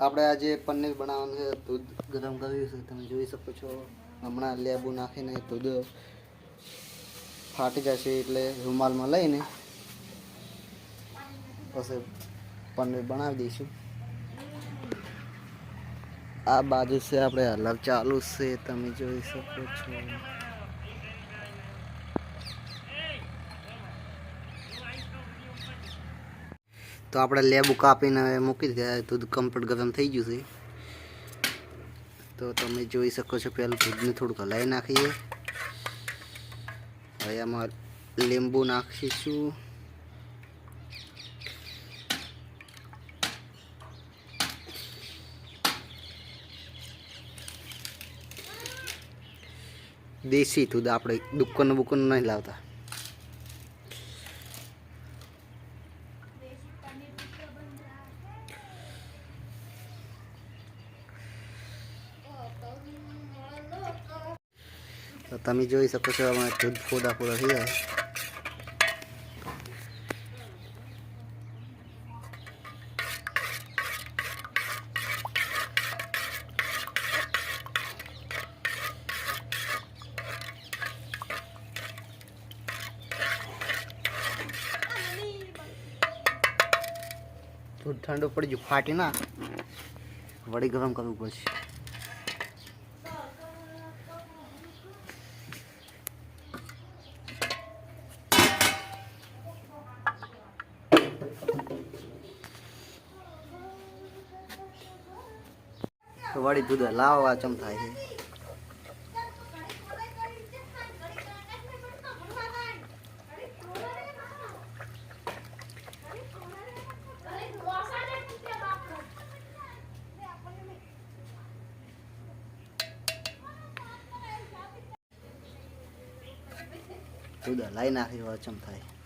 આપણે આજે પનીર બનાવવાનું છે, દૂધ ગરમ કર્યું છે, તમે જોઈ શકો છો. હમણાં લેબુ નાખીને દૂધ ફાટી જશે એટલે રૂમાલમાં લઈને પછી પનીર બનાવી દઈશું. આ બાજુ છે આપણે અલગ ચાલુ છે, તમે જોઈ શકો છો. તો આપણે લેબુ કાપીને મૂકી દીધા. દૂધ કમ્પ્લીટ ગરમ થઈ ગયું છે. તો તમે જોઈ શકો છો પહેલું દૂધને થોડુંક હલાવી નાખીએ. હવે આમાં લીંબુ નાખીશું. દેશી દૂધ આપણે દુકાન બુકાન નહીં લાવતા. તો તમે જોઈ શકો છો અમારે દૂધ ફોડા ફોડા થઈ જાય દૂધ ઠંડુ પડી ગયું, ફાટી ના. વળી ગરમ કરવું પડશે. વળી દૂધ લાવવા ચમ થાય છે દૂધ હલાઈ નાખી હોય ચમ થાય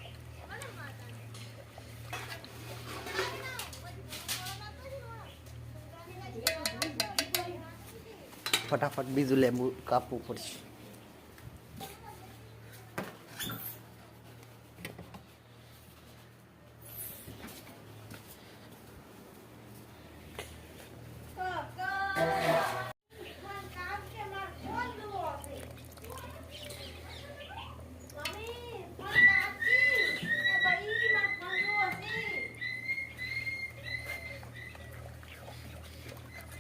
ફટાફટ બીજું લેબુ કાપવું પડશે.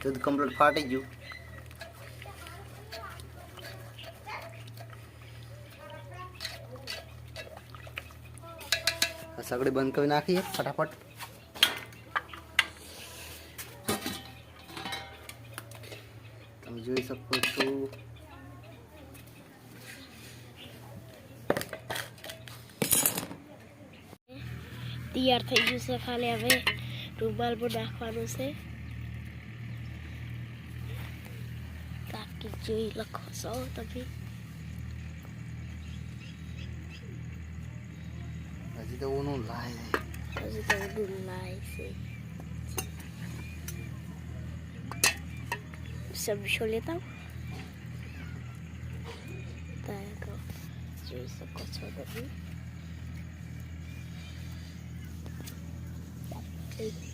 દૂધ કમ્પ્લીટ ફાટી ગયું. સગડી બંધ કરી નાખીએ, ફટાફટ. તમે જોઈ શકો છો. તૈયાર થઈ ગયું છે ખાલી હવે રૂમાલ પર નાખવાનું છે. તાકી જોઈ લખો છો તમે. હજી તો ઓનું લાય હજુ તો બધું લાય છે સબ્જો લેતા આવો જોઈ શકો છો તમે થોડી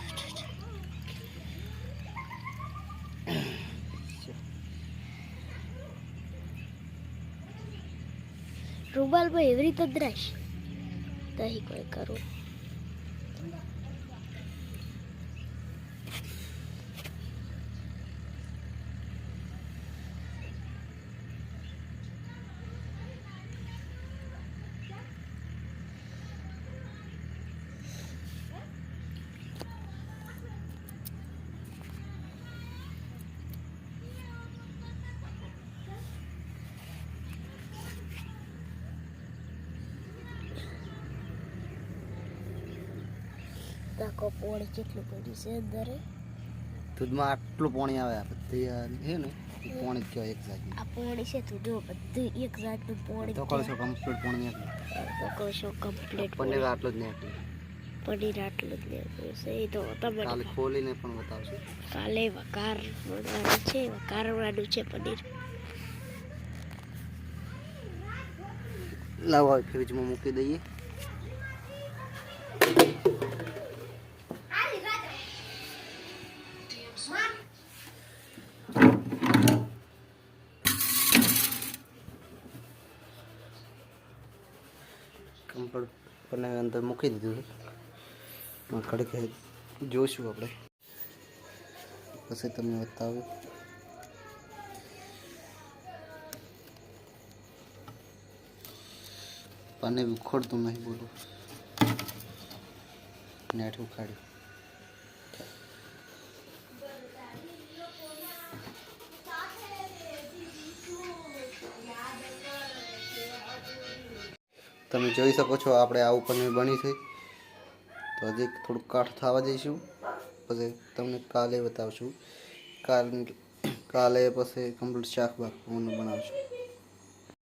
થોડી એવી રીતે રાખ નહીં કોઈ કરું. તાકો પોણી કેટલું પડ્યું છે દરે. દૂધમાં આટલું પાણી આવે આ બધી છે ને એ પાણી કયો એક જાતનું. આ પાણી છે જો બધું એક જાતનું પાણી તો કહો છો કમ્પ્લીટ પાણી નીકળે તો કહો છો કમ્પ્લીટ પનીર આટલું જ નીકળે પનીર આટલું જ લેવું છે. એ તો તમે કાલે ખોલીને પણ બતાવશો. કાલે વઘાર બનાવવાનું છે વઘારવાનું છે પનીર. લાવો ફ્રીજમાં મૂકી દઈએ. કમ્પ્લીટ બનાવી અંદર મૂકી દીધું છે. ઘડીક જોઈશું આપણે. પછી તમને બતાવું. પાને ઉખોડતું નહીં બોલું. નેટ ઉખાડી તમે જોઈ શકો છો આપણે આવું પનીર બની છે તો હજી થોડુંક કાઠ થવા જઈશું. પછી તમને કાલે બતાવશું. કાલ, કાલે પછી કમ્પ્લીટ શાક બાક બનાવશું.